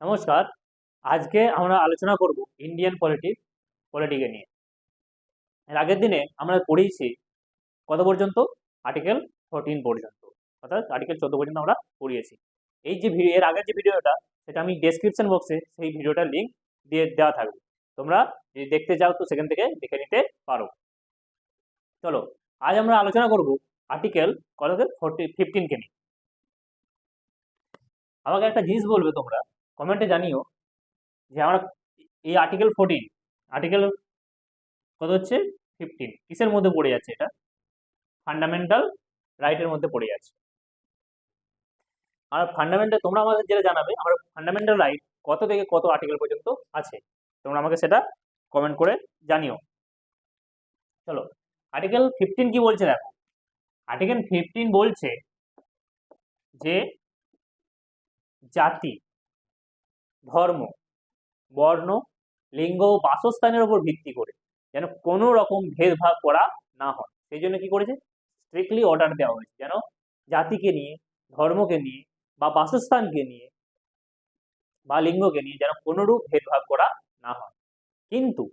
নমস্কার। আজকে আমরা আলোচনা করব ইন্ডিয়ান পলিটিক পলিটিকে নিয়ে। এর আগের দিনে আমরা পড়িয়েছি কত পর্যন্ত? আর্টিকেল ফোরটিন পর্যন্ত। অর্থাৎ আর্টিকেল চোদ্দ পর্যন্ত আমরা পড়িয়েছি। এই যে ভিডিও, এর আগের যে ভিডিওটা, সেটা আমি ডেসক্রিপশন বক্সে সেই ভিডিওটার লিঙ্ক দিয়ে দেওয়া থাকবে। তোমরা যদি দেখতে চাও তো সেখান থেকে দেখে নিতে পারো। চলো, আজ আমরা আলোচনা করব আর্টিকেল কত ফোরটি ফিফটিনকে নিয়ে। আমাকে একটা জিনিস বলবে তোমরা। কমেন্টে জানিও যে আমরা এই আর্টিকেল ফোরটিন আর্টিকেল কত হচ্ছে? ফিফটিন কিসের মধ্যে পড়ে যাচ্ছে এটা? ফান্ডামেন্টাল রাইটের মধ্যে পড়ে যাচ্ছে। আর ফান্ডামেন্টাল তোমরা আমাদের যেটা জানাবে, আমার ফান্ডামেন্টাল রাইট কত থেকে কত আর্টিকেল পর্যন্ত আছে? তোমরা আমাকে সেটা কমেন্ট করে জানিও। চলো আর্টিকেল ফিফটিন কি বলছে দেখো? আর্টিকেল ফিফটিন বলছে যে জাতি ধর্ম, বর্ণ, লিঙ্গ বাসস্থানের উপর ভিত্তি করে যেন কোনো রকম ভেদভাব করা না হয়। সেই জন্য কি করেছে? স্ট্রিক্টলি অর্ডার দেওয়া হয়েছে। যেন জাতিকে নিয়ে, ধর্মকে নিয়ে বা বাসস্থানকে নিয়ে বা লিঙ্গকে নিয়ে যেন কোনোরূপ ভেদভাব করা না হয়। কিন্তু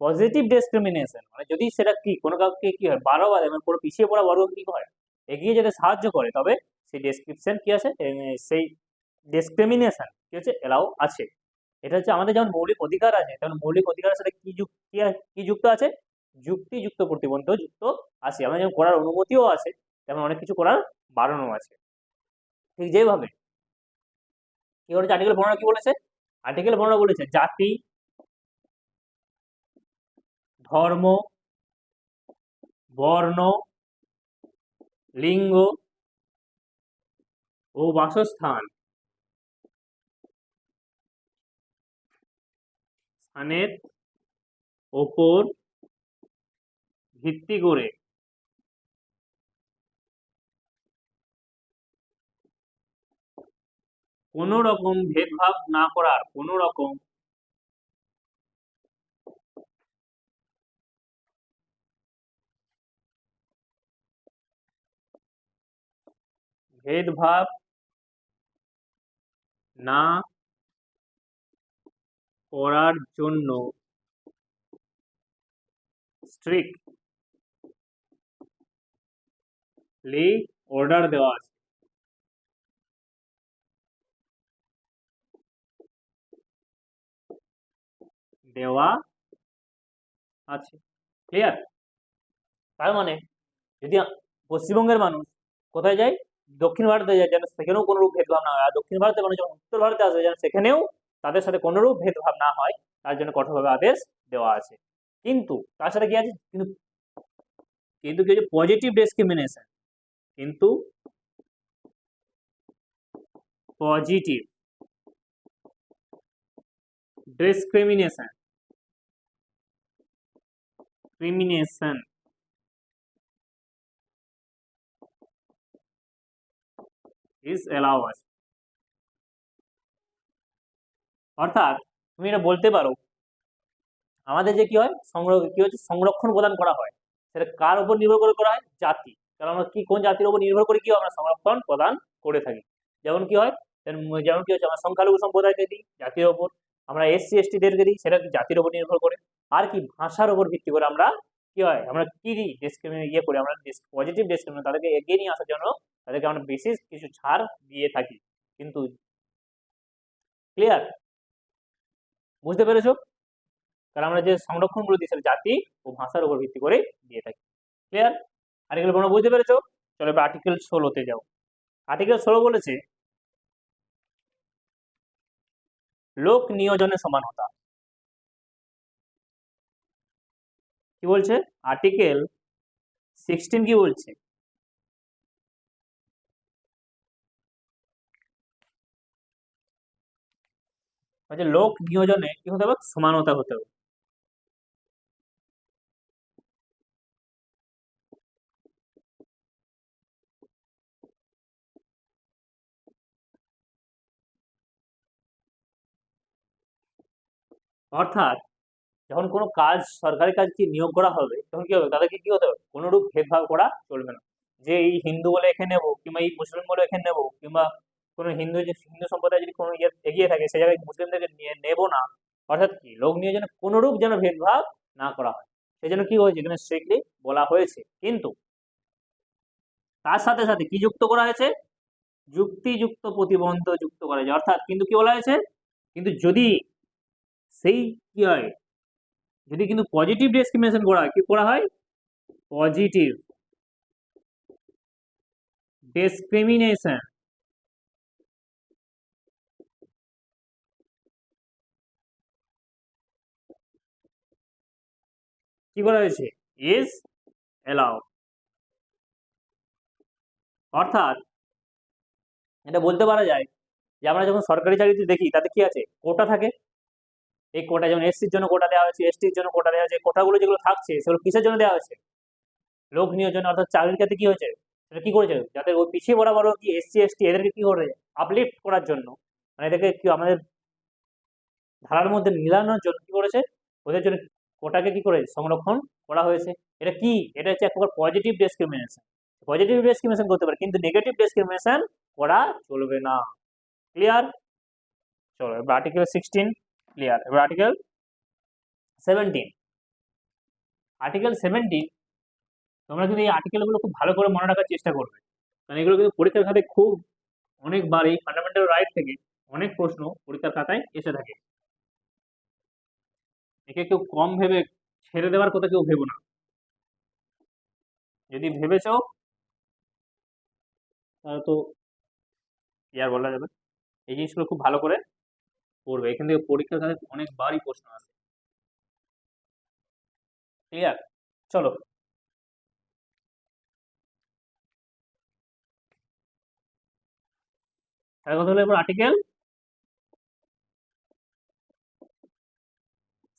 পজিটিভ ডিসক্রিমিনেশন মানে যদি সেটা কি, কোনো কাউকে কি হয়? বারো বারোবার এবং কোনো পিছিয়ে পড়া বর্গ কি হয়? এগিয়ে যেতে সাহায্য করে, তবে সেই ডেসক্রিপশন কি আছে? সেই ডিসক্রিমিনেশন কি হচ্ছে? এলাও আছে। এটা হচ্ছে আমাদের যেমন মৌলিক অধিকার আছে তেমন মৌলিক অধিকারের সাথে কি যুক্ত কি যুক্ত আছে? যুক্তিযুক্ত প্রতিবন্ধ যুক্ত আছে। আমাদের যেমন করার অনুমতিও আছে, তেমন অনেক কিছু করার বারণও আছে। ঠিক যেভাবে। কি করেছে আর্টিকেল পনেরো কি বলেছে? আর্টিকেল পনেরো বলেছে, জাতি, ধর্ম, বর্ণ, লিঙ্গ ও বাসস্থান স্থানের ওপর ভিত্তি করে। কোনো রকম ভেদভাব না করার কোনো রকম ভেদভাব না করার জন্য স্ট্রিক্টলি অর্ডার দেওয়া আছে। দেওয়া আছে। ক্লিয়ার তার মানে যদি পশ্চিমবঙ্গের মানুষ কোথায় যায়? দক্ষিণ ভারতে যায়, যেন সেখানেও কোনো রূপ ভেদভাব না হয়। আর দক্ষিণ ভারতের মানুষ যখন উত্তর ভারতে আসে, যেন সেখানেও তাদের সাথে কোনোরূপ ভেদভাব না হয়, তার জন্য কঠোরভাবে আদেশ দেওয়া আছে। কিন্তু তার সাথে কি আছে? কিন্তু কিন্তু কি হচ্ছে পজিটিভ ডিসক্রিমিনেশন কিন্তু positive discrimination crimination is allowed অর্থাৎ তুমি এটা বলতে পারো, আমাদের যে কি হয় সংগ্রহ কি হচ্ছে, সংরক্ষণ প্রদান করা হয়। সেটা কার উপর নির্ভর করে করা হয়? জাতি। কারণ আমরা কি, কোন জাতির উপর নির্ভর করে কি আমরা সংরক্ষণ প্রদান করে থাকি। যেমন কি হয় যেমন- কি হচ্ছে, আমরা সংখ্যালঘু সম্প্রদায়কে দিই জাতির ওপর আমরা এসসি এসটিদেরকে দিই, সেটা জাতির উপর নির্ভর করে। আর কি ভাষার উপর ভিত্তি করে আমরা কি হয়, আমরা কি দিই? ডিসক্রিমিনেট ইয়ে করি, আমরা পজিটিভ ডিসক্রিমিনেট তাদেরকে এগিয়ে নিয়ে আসার জন্য তাদেরকে আমরা বিশেষ কিছু ছাড় দিয়ে থাকি। কিন্তু ক্লিয়ার বুঝতে পেরেছ? কারণ আমরা যে সংরক্ষণগুলো দিই সেটা জাতি ও ভাষার উপর ভিত্তি করে দিয়ে থাকি। ক্লিয়ার আর্টিকেল পনেরো বুঝতে পেরেছ? চলো এবার আর্টিকেল ষোলোতে যাও। আর্টিকেল ষোলো বলেছে, লোক নিয়োজনে সমানতা কি বলছে? আর্টিকেল সিক্সটিন কি বলছে? বলছে লোক নিয়োজনে কি হতে হবে? সমানতা হতে হবে। অর্থাৎ যখন কোনো কাজ, সরকারি কাজ কি নিয়োগ করা হবে, তখন কি হবে? তাদেরকে কি হতে হবে? কোনোরূপ ভেদভাব করা চলবে না। যে এই হিন্দু বলে এখানে নেব, কিংবা এই মুসলিম বলে এখানে নেব, কিংবা কোনো হিন্দু হিন্দু সম্প্রদায় যদি কোনো ইয়ে এগিয়ে থাকে, সে জায়গায় মুসলিমদেরকে নিয়ে নেব না। অর্থাৎ কি? লোক নিয়ে যেন কোনোরূপ যেন ভেদভাব না করা হয়। সেই জন্য কি হয়েছে? এখানে স্ট্রিক্টলি বলা হয়েছে। কিন্তু তার সাথে সাথে কি যুক্ত করা হয়েছে? যুক্তিযুক্ত প্রতিবন্ধ যুক্ত করা হয়েছে। অর্থাৎ কিন্তু কি বলা হয়েছে? কিন্তু যদি সেই কি হয়? যদি কিন্তু পজিটিভ ডিসক্রিমিনেশন করা হয়, কি করা হয়? পজিটিভ ডিসক্রিমিনেশন কি করা হয়েছে? ইজ এলাও অর্থাৎ, এটা বলতে পারা যায় যে আমরা যখন সরকারি চাকরিতে দেখি, তাতে কি আছে? কোটা থাকে। এই কোটা যেমন এসসির জন্য কোটা দেওয়া হয়েছে এসটির জন্য কোটা দেওয়া হয়েছে, কোটাগুলো যেগুলো থাকছে, সেগুলো কিসের জন্য দেওয়া হয়েছে? লোক নিয়োজন অর্থাৎ চাকরির ক্ষেত্রে কি হয়েছে? সেটা কি করেছে? যাতে ওই পিছিয়ে পড়া বড় কি এসসি এসটি এদেরকে কি করে? আপলিফ্ট করার জন্য। মানে এদেরকে কি আমাদের ধারার মধ্যে মিলানোর জন্য কি করেছে? ওদের জন্য কোটাকে কি করে সংরক্ষণ করা হয়েছে? এটা কি? এটা হচ্ছে এক প্রকার পজিটিভ ডিসক্রিমিনেশন পজিটিভ ডিসক্রিমিনেশন করতে পারে, কিন্তু নেগেটিভ ডিসক্রিমিনেশন করা চলবে না। ক্লিয়ার চলো, এবার আর্টিকেল সিক্সটিন ক্লিয়ার এবার আর্টিকেল সেভেন্টিন আর্টিকেল সেভেন্টিন তোমরা কিন্তু এই আর্টিকেলগুলো খুব ভালো করে মনে রাখার চেষ্টা করবে। কারণ এগুলো কিন্তু পরীক্ষার খাতায় খুব অনেকবার এই ফান্ডামেন্টাল রাইট থেকে অনেক প্রশ্ন পরীক্ষার খাতায় এসে থাকে। একে কেউ কম ভেবে ছেড়ে দেওয়ার কথা কেউ ভেবো না। যদি ভেবেছ, তাহলে তো কি আর বলা যাবে? এই জিনিসগুলো খুব ভালো করে পড়বে। এখান থেকে পরীক্ষার খাতায় অনেকবারই প্রশ্ন আসে। ক্লিয়ার চলো। তার কথা হলো এবার আর্টিকেল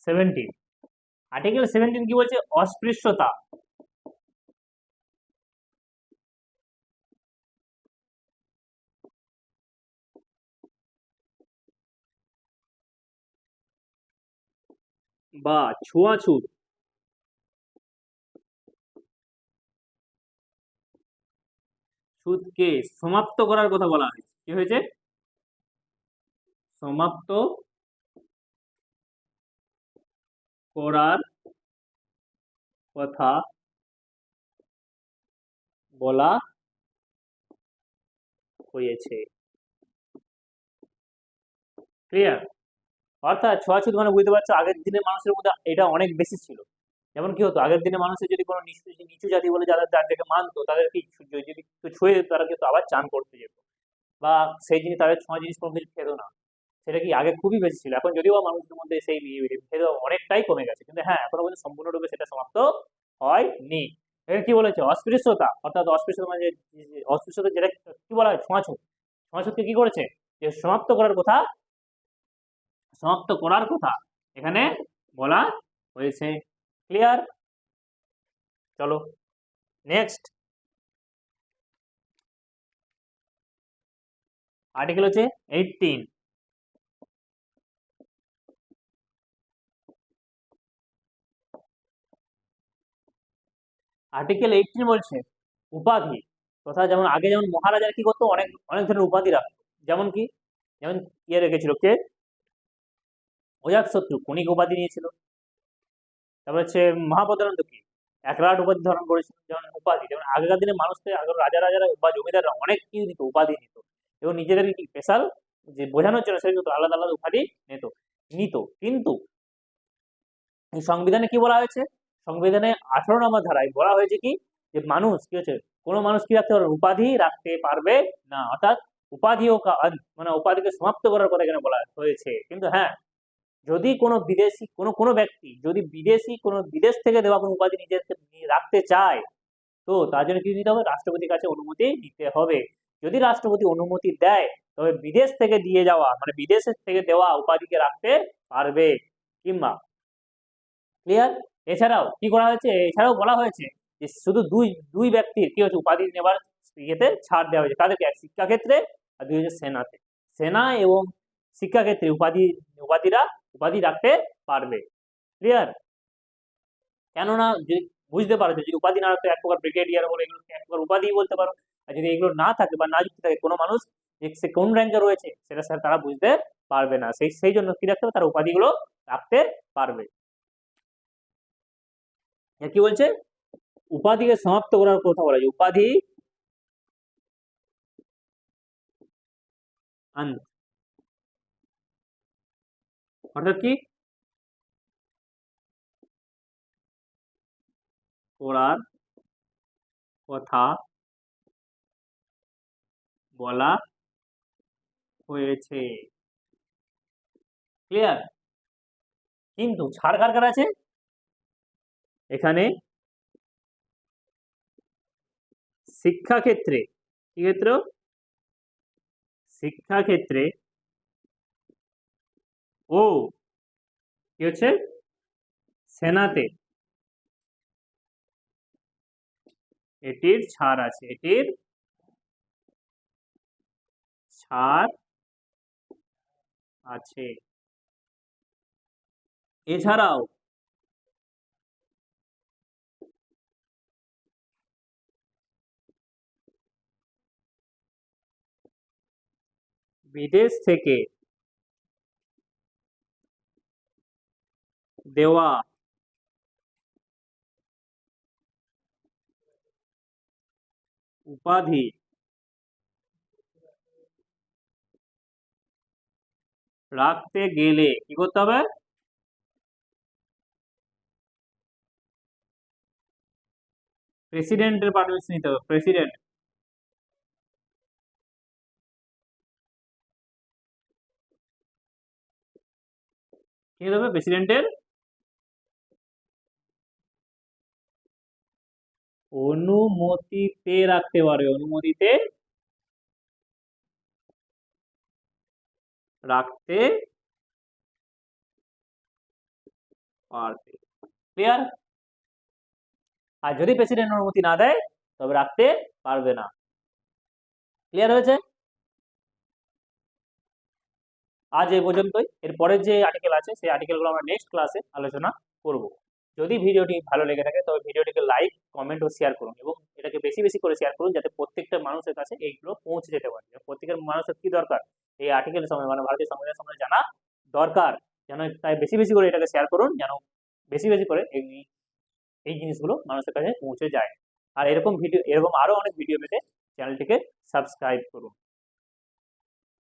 সেভেন্টিন আর্টিকেল সেভেন্টিন কি বলছে? অস্পৃশ্যতা। বা ছোঁয়াছুত। সুদকে সমাপ্ত করার কথা বলা হয়েছে। কি হয়েছে? সমাপ্ত করার কথা বলা হয়েছে। ক্লিয়ার অর্থাৎ ছোঁয়াছুত মানে বুঝতে পারছ, আগের দিনের মানুষের মধ্যে এটা অনেক বেশি ছিল। যেমন কি হতো, আগের দিনে মানুষের যদি কোনো নিচু নিচু জাতি বলে যারা যাদেরকে মানতো তাদের কি যদি ছুঁয়ে তারা কিন্তু আবার চান করতে যেত। বা সেই জিনিস তাদের ছোঁয়া জিনিস কোনো কিছু খেত না। সেটা কি আগে খুবই বেশি ছিল, এখন যদিও মানুষের মধ্যে সেই ভেদ অনেকটাই কমে গেছে, কিন্তু হ্যাঁ এখনও পর্যন্ত সম্পূর্ণরূপে সেটা সমাপ্ত হয়নি। এখানে কি বলেছে? অস্পৃশ্যতা, অর্থাৎ অস্পৃশ্যতা মানে অস্পৃশ্যতা যেটা কি বলা হয়? ছোঁয়াছুত। ছোঁয়াছুতকে কি করেছে? যে সমাপ্ত করার কথা, সমাপ্ত করার কথা এখানে বলা হয়েছে। ক্লিয়ার চলো নেক্সট আর্টিকেল হচ্ছে এইটিন আর্টিকেল এইটিন বলছে, উপাধি। তথা যেমন আগে যেমন মহারাজার কি করতো? অনেক অনেক ধরনের উপাধি রাখতো। যেমন কি? যেমন ইয়ে রেখেছিল কে? অজাক শত্রু, কণিক উপাধি নিয়েছিল। তারপর হচ্ছে মহাপদানন্দ কি? একরাট উপাধি ধারণ করেছিল, যেমন উপাধি। যেমন আগেকার দিনে মানুষদের আগের রাজা, রাজারা বা জমিদাররা অনেক কিছু দিত? উপাধি নিত। এবং নিজেদেরকে কি স্পেশাল যে বোঝানোর জন্য কিন্তু আলাদা আলাদা উপাধি নিত নিত। কিন্তু সংবিধানে কি বলা হয়েছে? সংবিধানে আঠারো নম্বর ধারায় বলা হয়েছে কি? যে মানুষ, কি হচ্ছে? কোনো মানুষ কি রাখতে পারবে উপাধি রাখতে পারবে না, অর্থাৎ উপাধি ও মানে উপাধিকে সমাপ্ত করার কথা এখানে বলা হয়েছে। কিন্তু হ্যাঁ যদি কোনো বিদেশি, কোনো কোনো ব্যক্তি যদি বিদেশি, কোনো বিদেশ থেকে দেওয়া কোনো উপাধি নিজের রাখতে চায়, তো তার জন্য কি দিতে হবে? রাষ্ট্রপতির কাছে অনুমতি নিতে হবে। যদি রাষ্ট্রপতি অনুমতি দেয়, তবে বিদেশ থেকে দিয়ে যাওয়া মানে বিদেশের থেকে দেওয়া উপাধিকে রাখতে পারবে। কিংবা, ক্লিয়ার? এছাড়াও কি করা হয়েছে? এছাড়াও বলা হয়েছে যে শুধু দুই দুই ব্যক্তির কি হচ্ছে উপাধি নেবার ইয়েতে ছাড় দেওয়া হয়েছে। তাদেরকে এক শিক্ষাক্ষেত্রে আর দুই হচ্ছে সেনাতে। সেনা এবং শিক্ষাক্ষেত্রে উপাধি, উপাধিরা, উপাধি রাখতে পারবে। ক্লিয়ার কেননা যদি বুঝতে পারো যদি উপাধি না রাখতে এক প্রকার ব্রিগেডিয়ার বলে, এগুলো এক প্রকার উপাধি বলতে পারো। আর যদি এগুলো না থাকে বা না যুক্ত থাকে, কোনো মানুষ সে কোন র্যাঙ্কে রয়েছে, সেটা স্যার তারা বুঝতে পারবে না। সেই সেই জন্য কি রাখতে হবে? তারা উপাধিগুলো রাখতে পারবে। কি বলছে? উপাধিকে সমাপ্ত করার কথা বলা উপাধি অর্থাৎ কি? করার কথা বলা হয়েছে। ক্লিয়ার? কিন্তু ছাড় কার কার আছে? এখানে শিক্ষাক্ষেত্রে, কি ক্ষেত্র? শিক্ষাক্ষেত্রে ও, কি হচ্ছে? সেনাতে। এটির ছাড় আছে, এটির ছাড় আছে। এছাড়াও বিদেশ থেকে দেওয়া উপাধি রাখতে গেলে কি করতে হবে? প্রেসিডেন্টের পারমিশন নিতে হবে। প্রেসিডেন্ট হবে প্রেসিডেন্টের অনুমতিতে রাখতে পারে অনুমতিতে রাখতে পারবে। ক্লিয়ার আর যদি প্রেসিডেন্ট অনুমতি না দেয়, তবে রাখতে পারবে না। ক্লিয়ার হয়েছে? আজ এই পর্যন্তই। এরপরের যে আর্টিকেল আছে, সেই আর্টিকেলগুলো আমরা নেক্সট ক্লাসে আলোচনা করব। যদি ভিডিওটি ভালো লেগে থাকে, তবে ভিডিওটিকে লাইক কমেন্ট ও শেয়ার করুন এবং এটাকে বেশি বেশি করে শেয়ার করুন যাতে প্রত্যেকটা মানুষের কাছে এইগুলো পৌঁছে যেতে পারে। প্রত্যেকের মানুষের কি দরকার? এই আর্টিকেল সময় মানে ভারতীয় সংবিধান সম্বন্ধে জানা দরকার। যেন তাই বেশি বেশি করে এটাকে শেয়ার করুন যেন বেশি বেশি করে এই এই জিনিসগুলো মানুষের কাছে পৌঁছে যায়। আর এরকম ভিডিও, এরকম আরও অনেক ভিডিও পেতে চ্যানেলটিকে সাবস্ক্রাইব করুন।